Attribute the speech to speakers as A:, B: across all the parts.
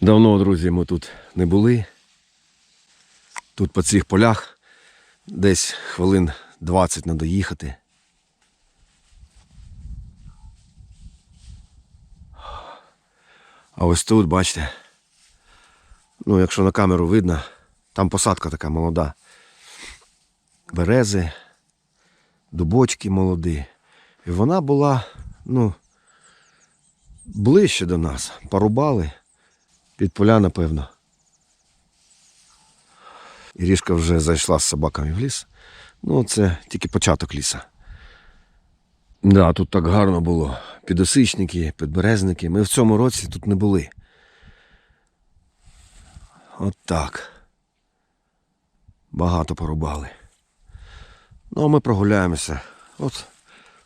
A: Давно, друзі, ми тут не були. Тут по цих полях десь хвилин 20 треба їхати. А ось тут, бачите, ну, якщо на камеру видно, там посадка така молода. Берези, дубочки молоді. І вона була, ну, ближче до нас. Порубали під поля, напевно. Ірішка вже зайшла з собаками в ліс. Ну, це тільки початок ліса. Да, тут так гарно було. Підосичники, підберезники. Ми в цьому році тут не були. От так. Багато порубали. Ну, а ми прогуляємося от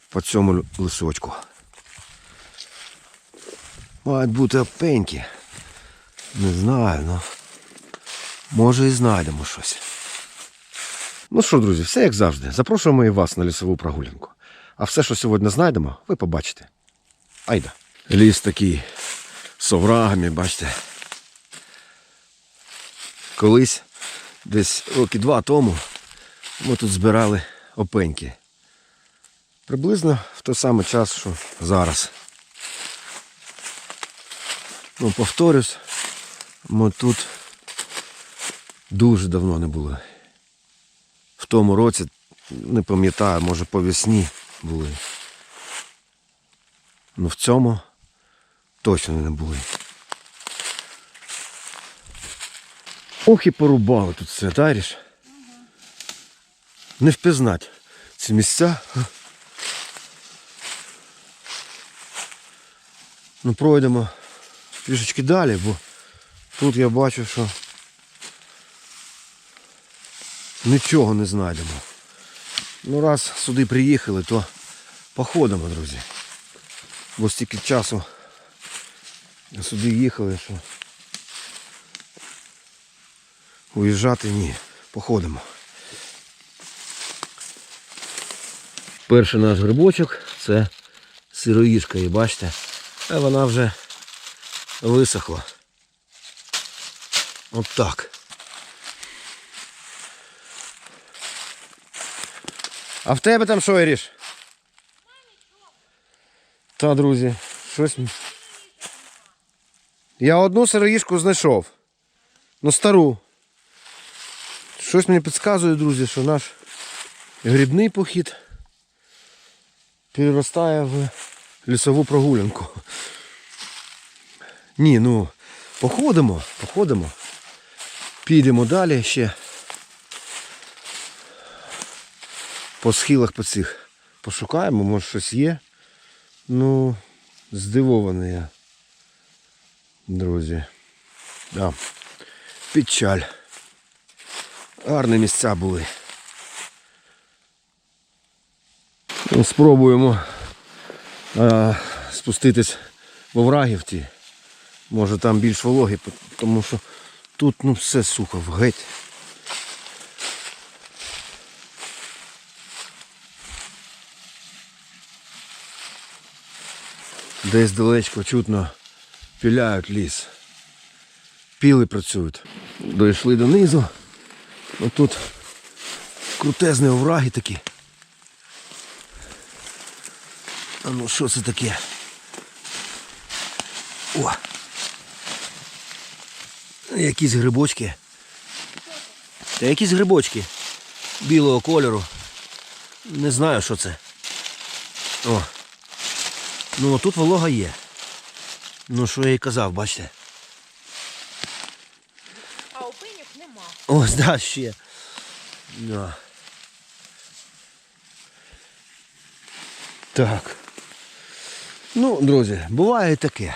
A: по цьому лисочку. Мають бути опеньки. Не знаю, ну. Може і знайдемо щось. Ну що, друзі, все як завжди. Запрошуємо і вас на лісову прогулянку. А все, що сьогодні знайдемо, ви побачите. Айда. Ліс такий з оврагами, бачите. Колись, десь роки два тому, ми тут збирали опеньки. Приблизно в той самий час, що зараз. Ну, повторюсь, ми тут дуже давно не були. В тому році, не пам'ятаю, може по весні були. Ну в цьому точно не були. Ох і порубали тут все, даріш. Не впізнать ці місця. Ну, пройдемо трішечки далі, бо тут я бачу, що нічого не знайдемо. Ну, раз сюди приїхали, то походимо, друзі. Бо стільки часу сюди їхали, що уїжджати ні. Походимо. Перший наш грибочок це сироїшка, і бачите, вона вже висохла. От так. А в тебе там що, Іріш? Та, друзі, щось. Я одну сироїшку знайшов. Ну стару. Щось мені підказує, друзі, що наш грибний похід переростає в лісову прогулянку. Ні, ну, походимо, походимо. Підемо далі ще. По схилах по цих пошукаємо, може щось є. Ну, здивований я. Друзі. Да. Печаль. Гарні місця були. Ну, Спробуємо а, спуститись в ті. Може там більш вологі, тому що тут ну, все сухо, геть. Десь далечко чутно піляють ліс. Піли працюють. Дійшли донизу. Отут крутезні овраги такі. А ну що це таке? О! Якісь грибочки. Та якісь грибочки білого кольору. Не знаю, що це. О. Ну, тут волога є. Ну, що я і казав, бачите.
B: А опинів нема.
A: Ось, да, ще. Да. Так. Ну, друзі, буває таке.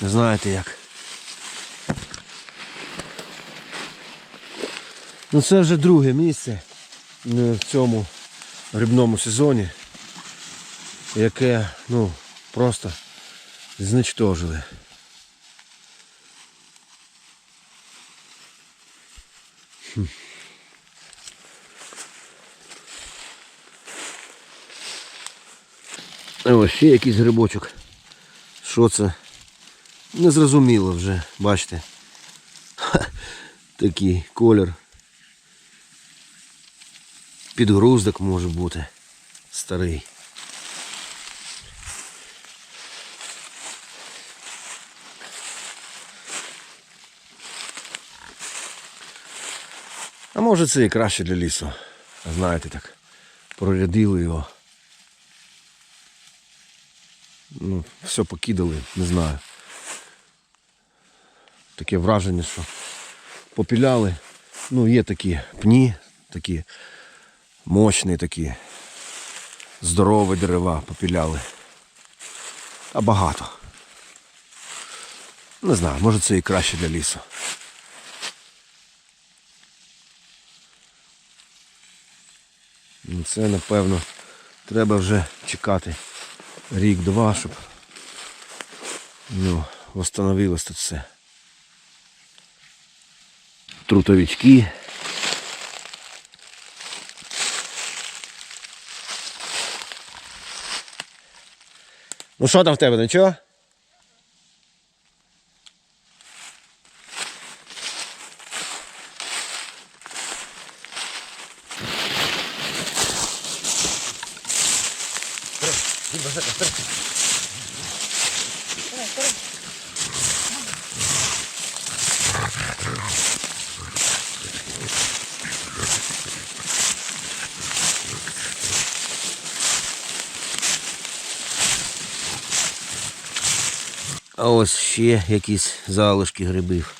A: Знаєте як. Ну це вже друге місце е, в цьому грибному сезоні, яке, ну, просто зничтожили. Ось ще якийсь грибочок. Що це? Незрозуміло вже, бачите. Ха, такий колір. Підгруздок може бути. Старий. А може це і краще для лісу. Знаєте так. Прорядили його. Ну, все покидали, не знаю. Таке враження, що попіляли. Ну, є такі пні, такі мощні такі, здорові дерева попіляли. А багато. Не знаю, може це і краще для лісу. Ну, Це, напевно, треба вже чекати рік-два, щоб ну, восстановилось тут все. Трутовички. Ну що там в тебе, нічого? А ось ще якісь залишки грибів.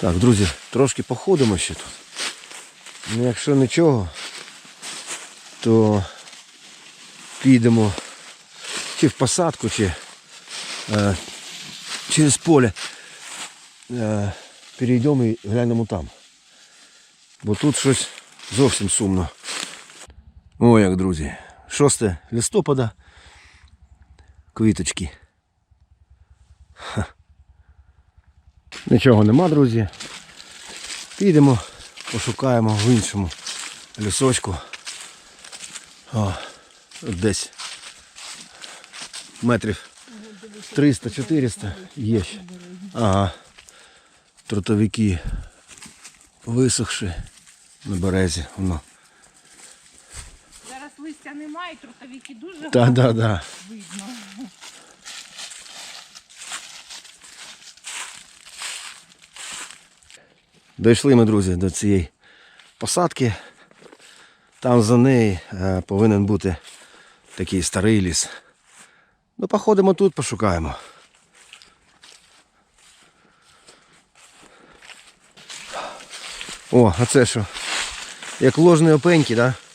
A: Так, друзі, трошки походимо ще тут. Ну, якщо нічого, то підемо чи в посадку, чи е, через поле е, перейдемо і глянемо там. Бо тут щось зовсім сумно. О, як, друзі. 6 листопада. Квіточки. Ха. Нічого нема, друзі. Підемо, пошукаємо в іншому лісочку. О, десь метрів 300-400 є ще. Ага. Трутовики висохши на березі. Воно.
B: Немає, і трутовики дуже
A: Так, да, да.
B: видно.
A: Дійшли ми, друзі, до цієї посадки. Там за нею е, повинен бути такий старий ліс. Ну, походимо тут, пошукаємо. О, а це що? Як ложні опеньки, так? Да?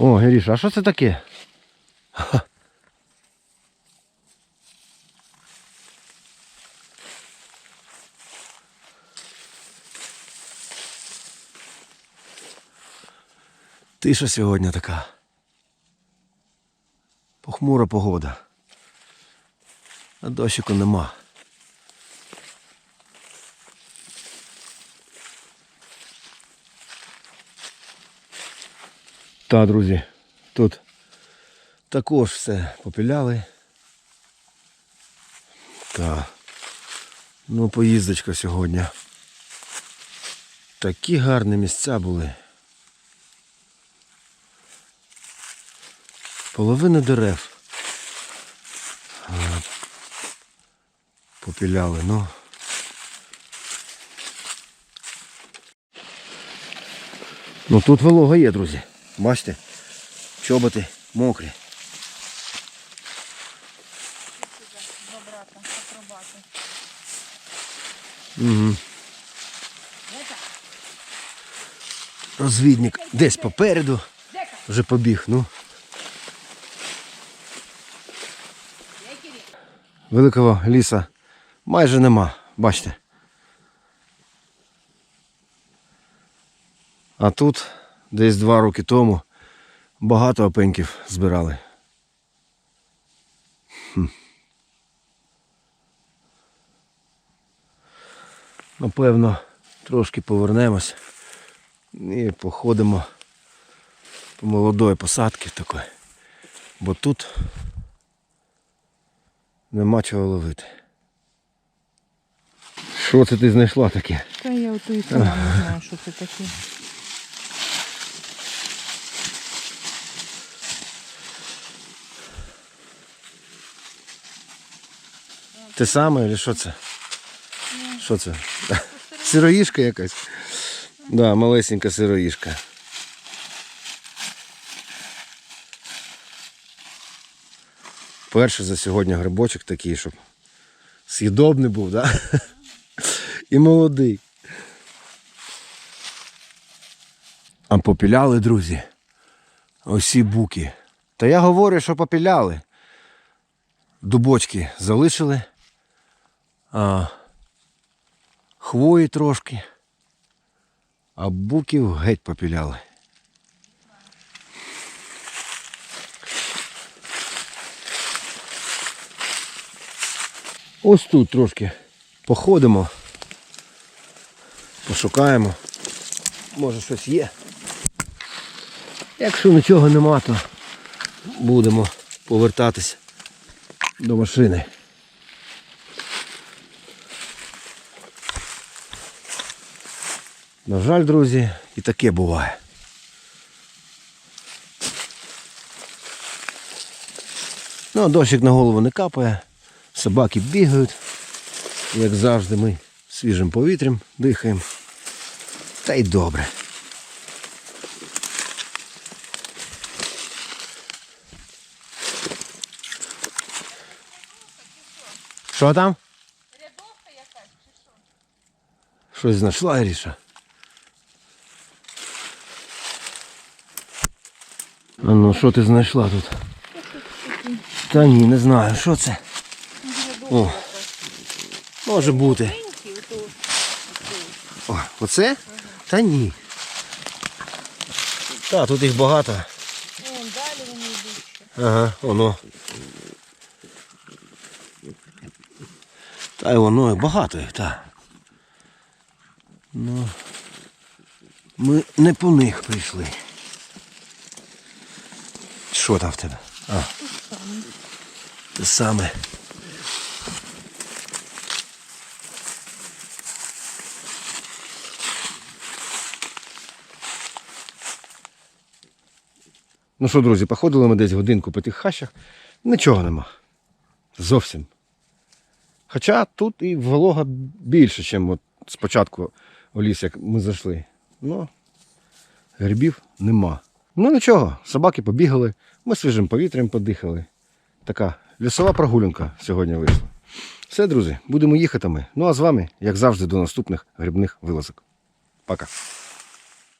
A: О, Геріша, а що це таке? Ха. Тиша сьогодні така. Похмура погода. А дощику нема. Та, друзі, тут також все попіляли. Та. Ну, поїздочка сьогодні. Такі гарні місця були. Половина дерев. Попіляли, ну. Ну тут волога є, друзі. Бачите? Чоботи мокрі. Угу. Розвідник десь попереду. Вже побіг, ну. Великого ліса майже нема, бачите. А тут, десь два роки тому, Багато опеньків збирали. Хм. Напевно, трошки повернемось і походимо по молодої посадки такої. Бо тут нема чого ловити. Що це ти знайшла таке?
B: Та я ото і сама не знаю, що це таке.
A: Те саме, чи що це? Що це? Сироїшка якась? Да, малесенька сироїшка. Перший за сьогодні грибочок такий, щоб з'їдобний був, да? І молодий. А попіляли, друзі. Осі буки. Та я говорю, що попіляли. Дубочки залишили. А, хвої трошки. А буків геть попіляли. Ось тут трошки походимо, пошукаємо. Може щось є. Якщо нічого нема, то будемо повертатись до машини. На жаль, друзі, і таке буває. Ну, дощик на голову не капає, собаки бігають, як завжди, ми свіжим повітрям дихаємо. Та й добре. Що там?
B: Рядовка якась чи що?
A: Щось знайшла Іріша. А ну, що ти знайшла тут? Та ні, не знаю, що це. О, може бути. О, оце? Та ні. Та, тут їх багато. Ага, воно. Та й воно багато їх, так. Ну, ми не по них прийшли. Що там в тебе? А. Те саме. Ну що, друзі, походили ми десь годинку по тих хащах. Нічого нема. Зовсім. Хоча тут і волога більше, ніж спочатку в ліс, як ми зайшли. Ну, грибів нема. Ну нічого, собаки побігали, ми свіжим повітрям подихали. Така лісова прогулянка сьогодні вийшла. Все, друзі, будемо їхати ми. Ну а з вами, як завжди, до наступних грибних вилазок. Пока.